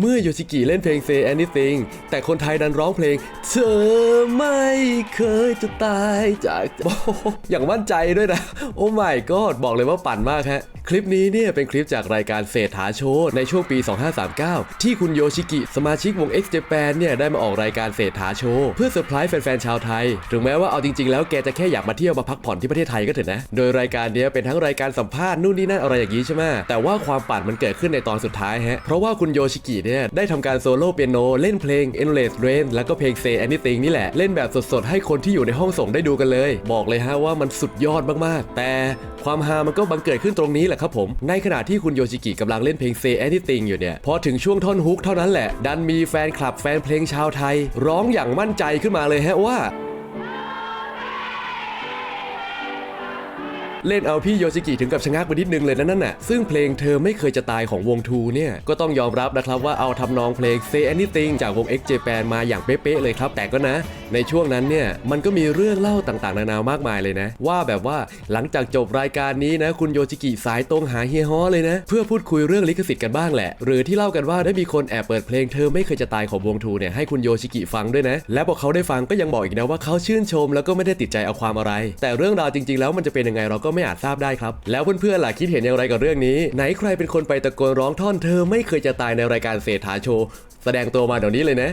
เมื่อโยชิกิเล่นเพลง Say Anything แต่คนไทยดันร้องเพลง เธอไม่เคยจะตายจากโอ้โหอย่างมั่นใจด้วยนะ โอ้ my god บอกเลยว่าปั่นมากฮะ คลิปนี้เนี่ยเป็นคลิปจากรายการเศรษฐาโชว์ในช่วงปี 2539 ที่คุณโยชิกิ สมาชิกวง X Japan เนี่ยได้มาออกรายการเศรษฐาโชว์เพื่อเซอร์ไพรส์แฟนๆชาวไทย ถึงแม้ว่าเอาจริงๆแล้วแกจะแค่อยากมาเที่ยวมาพักผ่อนที่ประเทศไทยก็เถอะนะ โดยรายการเนี้ยเป็นทั้งรายการสัมภาษณ์นู่นนี่นั่นอะไรอย่างนี้ใช่ไหมแต่ว่าความปั่นมันเกิดขึ้นในตอนสุดท้ายฮะ เพราะว่าคุณโยชิกิเนี่ยได้ทำการโซโล่เปียโนเล่นเพลง Endless Rain แล้วก็เพลง Say Anything นี่แหละเล่นแบบสดๆให้คนที่อยู่ในห้องส่งได้ดูกันเลย บอกเลยฮะว่ามันสุดยอดมากๆ แต่ความฮามันก็บังเกิดขึ้นตรงนี้แหละครับผม ในขณะที่คุณโยชิกิกำลังเล่นเพลง Say Anything อยู่เนี่ย พอถึงช่วงท่อนฮุกเท่านั้นแหละ ดันมีแฟนคลับแฟนเพลงชาวไทย ร้องอย่างมั่นใจขึ้นมาเลยฮะว่าเล่นเอาพี่โยชิกิถึงกับชะงักไปนิดนึงเลยนะนั่นน่ะ ซึ่งเพลงเธอไม่เคยจะตายของวงทูเนี่ย ก็ต้องยอมรับนะครับว่าเอาทำนองเพลง Say Anything จากวง X Japan มาอย่างเป๊ะๆเลยครับ แต่ก็นะ ในช่วงนั้นเนี่ยมันก็มีเรื่องเล่าต่างๆ นานามากมายเลยนะ ว่าแบบว่าหลังจากจบรายการนี้นะ คุณโยชิกิสายตรงหาเฮียฮอเลยนะ เพื่อพูดคุยเรื่องลิขสิทธิ์กันบ้างแหละ หรือที่เล่ากันว่าได้มีคนแอบเปิดเพลงเธอไม่เคยจะตายของวงทูเนี่ยให้คุณโยชิกิฟังด้วยนะ และพอเขาได้ฟังก็ยังบอกอีกนะว่าเขาชื่นชมแล้วก็ไม่ได้ติดใจเอาความอะไร แต่เรื่องราวจริง ๆ แล้วมันจะเป็นยังไงเราก็ไม่อาจทราบได้ครับแล้วเพื่อนๆล่ะคิดเห็นอย่างไรกับเรื่องนี้ ไหนใครเป็นคนไปตะโกนร้องท่อนเธอไม่เคยจะตายในรายการเศรษฐาโชว์แสดงตัวมาเดี๋ยวนี้เลยนะ